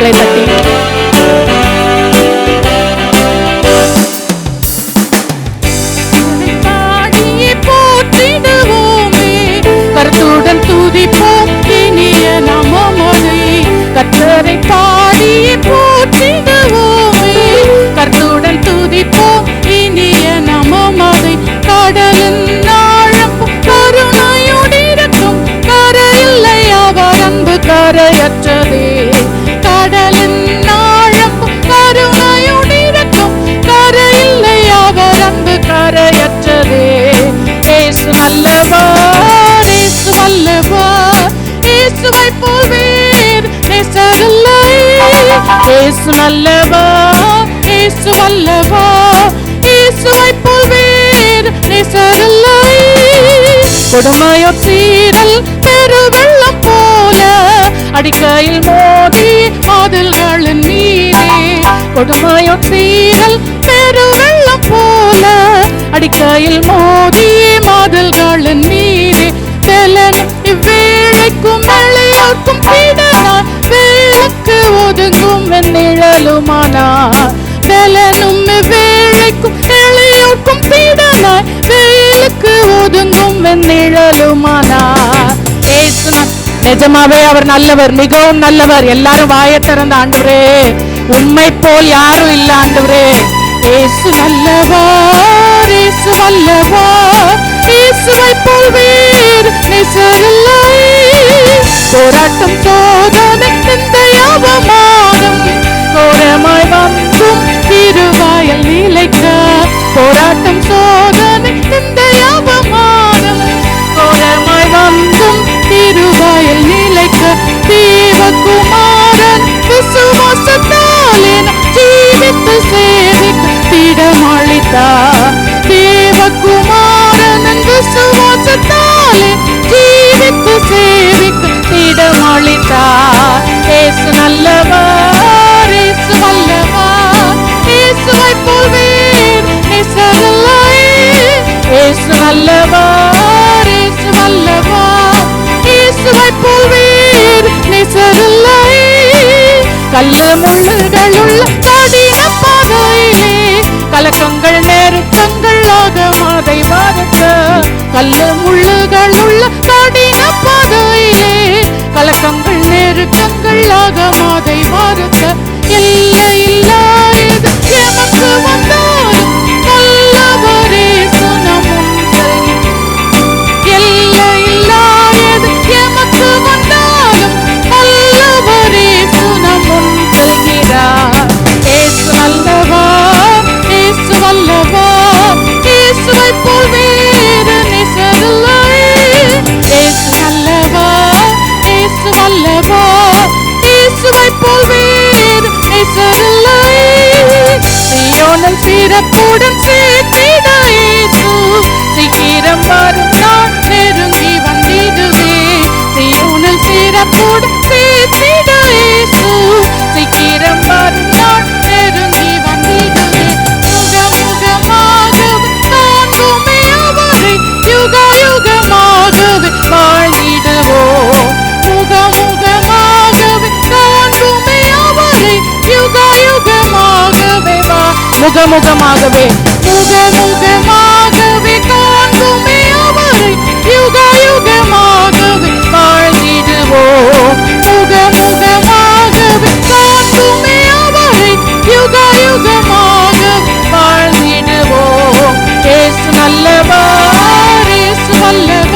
bicicleta. நல்லவர் ஏசு வல்லவர் இயேசுவை போல் வேறு நேசரில்லை. இயேசு நல்லவர் இயேசு வல்லவர் இயேசுவை போல் வேறு நேசரில்லை. கொடுமையோ சீரல் பெருவெள்ளம் போல அடிக்கையில் மோதி மதில்களின் மீதே கொடுமையோ சீரல் பெருவெள்ளம் போல அடிக்கையில் மோதி வெண்ணிழலுமானார் தெலனும் இவ்வேளைக்கும் எளியோர்க்கும் பிடனார் வேலுக்கு ஒதுங்கும் வெண்ணிழலுமானார் நிஜமாவே அவர் நல்லவர் மிகவும் நல்லவர். எல்லாரும் வாயை திறந்த ஆண்டவரே உண்மை போல் யாரும் இல்ல ஆண்டவரே. ஏசு நல்லவர் ஏசு வல்லவா இயேசுவை போல் ஜீவித்து சேவிக்க திடமளித்தார் தேவகுமாரன் சுவாசத்தாலே ஜீவித்து சேவிக்க திடமளித்தார் ஏசு நல்லவர் ஏசு வல்லவர் இயேசுவை போல் வேறு நேசரில்லை. ஏசு நல்லவர் இயேசு வல்லவர் இயேசுவை போல் வேறு நேசரில்லை. கல்லு முள்ளுகள் உள்ள கலக்கங்கள் நெருக்கங்கள் ஆகமாதை மறக்க கல்ல முள்ளுகள் உள்ள கடின பாதையிலே கலக்கங்கள் நேரு சீயோனில் முகமுகமாகவே முகமுகமாகவே காண்புமே அவரை. யுக யுகமாகவே வாழ்ந்திடுவோம். முகமுகமாகவே காண்புமே அவரை. யுக யுகமாக வாழ்ந்திடுவோம். ஏசு நல்லவர் ஏசு நல்லவர்